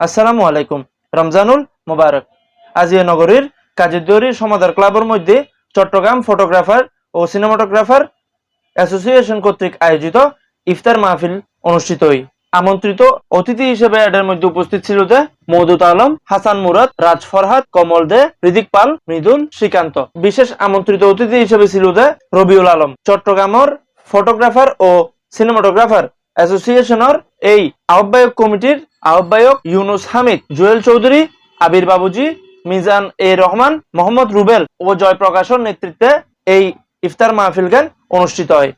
আসসালামু আলাইকুম। রমজানুল মোবারক। আজিয়া নগরীর কাজীদুয়ারি সমাদার ক্লাবের মধ্যে চট্টগ্রাম ফটোগ্রাফার ও সিনেমাটোগ্রাফার অ্যাসোসিয়েশন কর্তৃক আয়োজিত ইফতার মাহফিল অনুষ্ঠিত হয়। আমন্ত্রিত অতিথি হিসেবে এদের মধ্যে উপস্থিত ছিল যে মৌদুদ আলম, হাসান মুরাদ, রাজ ফরহাদ, কমল দে রিদিক পাল মৃদুল শ্রীকান্ত। বিশেষ আমন্ত্রিত অতিথি হিসেবে ছিল যে রবিউল আলম। চট্টগ্রামের ফটোগ্রাফার ও সিনেমাটোগ্রাফার অ্যাসোসিয়েশনের এই আহ্বায়ক কমিটির আহ্বায়ক ইউনুস হামিদ, জুয়েল চৌধুরী, আবির বাবুজি, মিজান এ রহমান, মোহাম্মদ রুবেল ও প্রকাশন নেতৃত্বে এই ইফতার মাহফিল গান অনুষ্ঠিত হয়?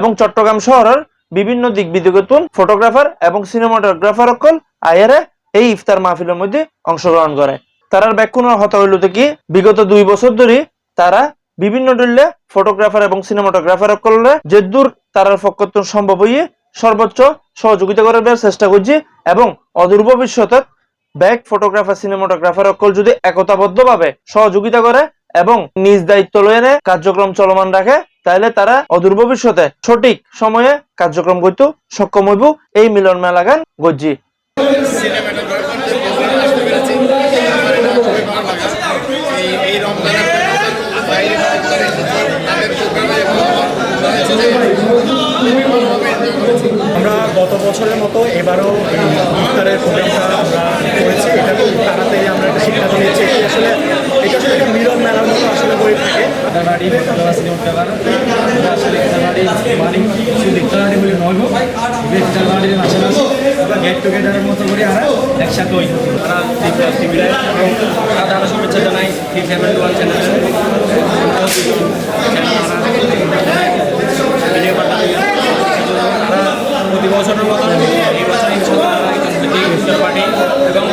এবং চট্টগ্রাম শহরের বিভিন্ন দিক বিদিগতুন ফটোগ্রাফার এবং সিনেমাটোগ্রাফার সকল আয়ারে এই ইফতার মাহফিলের মধ্যে অংশগ্রহণ করে। তারার ব্যাকুণের হতা হইল কি, বিগত দুই বছর ধরে তারা বিভিন্ন দলীয় ফটোগ্রাফার এবং সিনেমাটোগ্রাফার সকলে যে দূর তারার পক্ষত সম্ভব হইয়ে সর্বোচ্চ সহযোগিতা করার চেষ্টা করছে এবং অদূর ভবিষ্যতে ব্যাক ফটোগ্রাফার সিনেমাটোগ্রাফার সকল যদি একতাবদ্ধভাবে সহযোগিতা করে এবং নিজ দায়িত্ব লয়ে কার্যক্রম চলমান রাখে তাহলে তারা অদূর ভবিষ্যতে সঠিক সময়ে কার্যক্রম করতে সক্ষম হইব। এই মিলন মেলা গান গজ্জি। আমার গত বছরের মতো এবারও ইফতারের প্রোগ্রামটা আমরা করেছি। এটা খুব তাড়াতাড়ি আমরা একটা সিদ্ধান্ত নিয়েছি আসলে এটা আসলে একটা মিলন মেলার মতো আসলে করে থাকে। মানে শুধু বলে নয় পাশাপাশি গেট টুগেদারের মতো করে আমরা একসাথে হই। তারা টিভির শুভেচ্ছা জানাই টি ওয়ান চ্যানেল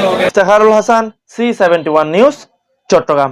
লগে Iftekharul Hasan C seventy one news Chittagong